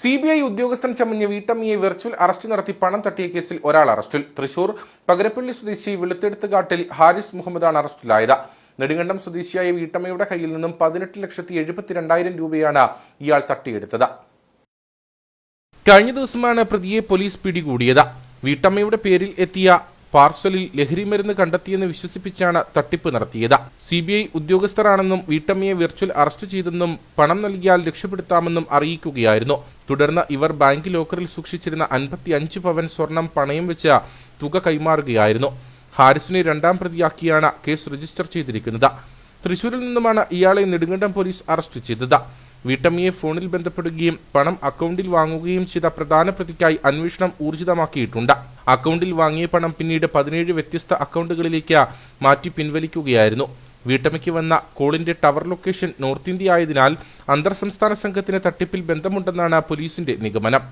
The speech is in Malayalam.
സി ബി ഐ ഉദ്യോഗസ്ഥൻ ചമഞ്ഞ് വീട്ടമ്മയെ വെർച്വൽ അറസ്റ്റ് നടത്തി പണം തട്ടിയ കേസിൽ ഒരാൾ അറസ്റ്റിൽ. തൃശൂർ പകരപ്പള്ളി സ്വദേശി വെളുത്തെടുത്തുകാട്ടിൽ ഹാരിസ് മുഹമ്മദാണ് അറസ്റ്റിലായത്. നെടുങ്കണ്ടം സ്വദേശിയായ വീട്ടമ്മയുടെ കയ്യിൽ നിന്നും പതിനെട്ട് ലക്ഷത്തി എഴുപത്തിരണ്ടായിരം രൂപയാണ് ഇയാൾ തട്ടിയെടുത്തത്. കഴിഞ്ഞ ദിവസമാണ് പ്രതിയെ പോലീസ് പിടികൂടിയത്. വീട്ടമ്മയുടെ പേരിൽ എത്തിയ പാർസലിൽ ലഹരിമരുന്ന് കണ്ടെത്തിയെന്ന് വിശ്വസിപ്പിച്ചാണ് തട്ടിപ്പ് നടത്തിയത്. സി ബി ഐ ഉദ്യോഗസ്ഥരാണെന്നും വീട്ടമ്മയെ വെർച്വൽ അറസ്റ്റ് ചെയ്തെന്നും പണം നൽകിയാൽ രക്ഷപ്പെടുത്താമെന്നും അറിയിക്കുകയായിരുന്നു. തുടർന്ന് ഇവർ ബാങ്ക് ലോക്കറിൽ സൂക്ഷിച്ചിരുന്ന അൻപത്തി അഞ്ച് പവൻ സ്വർണം പണയം വെച്ച് തുക കൈമാറുകയായിരുന്നു. ഹാരിസിനെ രണ്ടാം പ്രതിയാക്കിയാണ് കേസ് രജിസ്റ്റർ ചെയ്തിരിക്കുന്നത്. തൃശൂരിൽ നിന്നുമാണ് ഇയാളെ നെടുങ്കണ്ടം പോലീസ് അറസ്റ്റ് ചെയ്തത്. വീട്ടമ്മയെ ഫോണിൽ ബന്ധപ്പെടുകയും പണം അക്കൗണ്ടിൽ വാങ്ങുകയും ചെയ്ത പ്രധാന പ്രതിക്കായി അന്വേഷണം ഊർജിതമാക്കിയിട്ടുണ്ട്. അക്കൗണ്ടിൽ വാങ്ങിയ പണം പിന്നീട് പതിനേഴ് വ്യത്യസ്ത അക്കൗണ്ടുകളിലേക്ക് മാറ്റി പിൻവലിക്കുകയായിരുന്നു. വീട്ടമ്മയ്ക്ക് വന്ന കോളിന്റെ ടവർ ലൊക്കേഷൻ നോർത്ത് ഇന്ത്യ ആയതിനാൽ അന്തർ സംസ്ഥാന സംഘത്തിന് തട്ടിപ്പിൽ ബന്ധമുണ്ടെന്നാണ് പോലീസിന്റെ നിഗമനം.